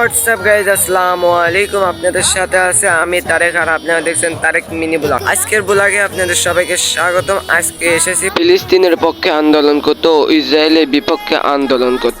WhatsApp guys আসসালামু আলাইকুম আপনাদের সাথে আছে আমি তারেক আর আপনারা দেখছেন তারেক মিনি ব্লগ। আজকের ব্লগে আপনাদের সবাইকে স্বাগতম। আজকে এসেছি ফিলিস্তিনের পক্ষে আন্দোলন করতে ও ইসরায়েলের বিপক্ষে আন্দোলন করতে।